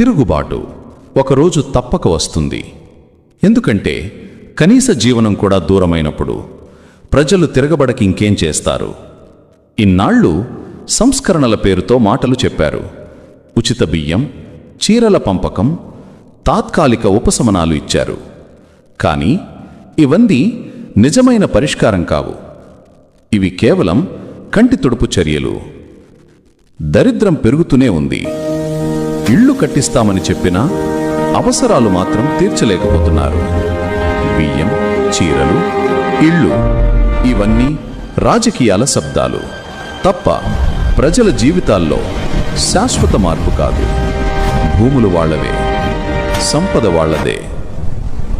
తిరుగుబాటు ఒకరోజు తప్పక వస్తుంది. ఎందుకంటే కనీస జీవనం కూడా దూరమైనప్పుడు ప్రజలు తిరగబడకి ఇంకేం చేస్తారు? ఇన్నాళ్ళు సంస్కరణల పేరుతో మాటలు చెప్పారు. ఉచిత బియ్యం చీరల పంపకం తాత్కాలిక ఉపశమనాలు ఇచ్చారు. కానీ ఇవన్నీ నిజమైన పరిష్కారం కావు. ఇవి కేవలం కంటి తుడుపు చర్యలు. దరిద్రం పెరుగుతూనే ఉంది. ఇళ్ళు కట్టిస్తామని చెప్పినా అవసరాలు మాత్రం తీర్చలేకపోతున్నారు. బియ్యం చీరలు ఇళ్ళు ఇవన్నీ రాజకీయాల శబ్దాలు. తప్ప ప్రజల జీవితాల్లో శాశ్వత మార్పు కాదు. భూములు వాళ్ళవే సంపద వాళ్ళదే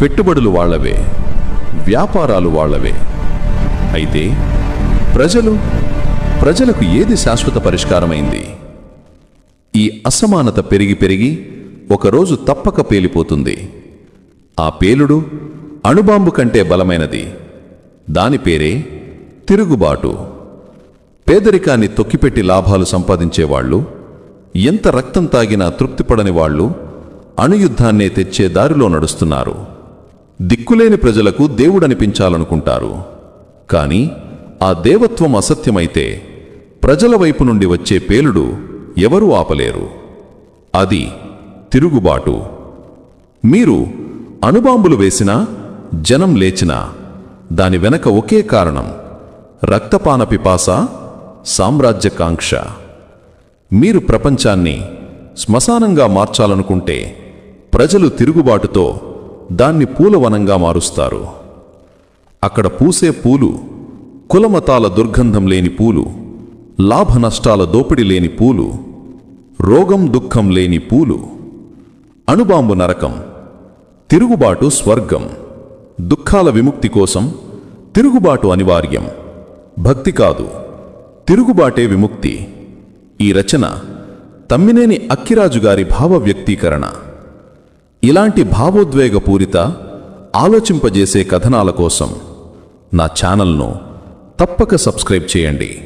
పెట్టుబడులు వాళ్ళవే వ్యాపారాలు వాళ్ళవే. అయితే ప్రజలు ప్రజలకు ఏది శాశ్వత పరిష్కారమైంది? ఈ అసమానత పెరిగి పెరిగి ఒకరోజు తప్పక పేలిపోతుంది. ఆ పేలుడు అణుబాంబు కంటే బలమైనది. దాని పేరే తిరుగుబాటు. పేదరికాన్ని తొక్కిపెట్టి లాభాలు సంపాదించేవాళ్ళు ఎంత రక్తం తాగినా తృప్తిపడని వాళ్ళు అణుయుద్ధాన్నే తెచ్చే దారిలో నడుస్తున్నారు. దిక్కులేని ప్రజలకు దేవుడనిపించాలనుకుంటారు. కాని ఆ దేవత్వం అసత్యమైతే ప్రజల వైపు నుండి వచ్చే పేలుడు ఎవరూ ఆపలేరు. అది తిరుగుబాటు. మీరు అణుబాంబులు వేసినా జనం లేచినా దాని వెనక ఒకే కారణం రక్తపాన పిపాస సామ్రాజ్యకాంక్ష. మీరు ప్రపంచాన్ని శ్మశానంగా మార్చాలనుకుంటే ప్రజలు తిరుగుబాటుతో దాన్ని పూలవనంగా మారుస్తారు. అక్కడ పూసే పూలు కులమతాల దుర్గంధం లేని పూలు లాభ నష్టాల దోపిడి లేని పూలు రోగం దుఃఖం లేని పూలు. అణుబాంబు నరకం. తిరుగుబాటు స్వర్గం. దుఃఖాల విముక్తి కోసం తిరుగుబాటు అనివార్యం. భక్తి కాదు. తిరుగుబాటే విముక్తి. ఈ రచన తమ్మినేని అక్కిరాజు గారి భావ వ్యక్తీకరణ. ఇలాంటి భావోద్వేగపూరిత ఆలోచింపజేసే కథనాల కోసం నా ఛానల్ను తప్పక సబ్స్క్రైబ్ చేయండి.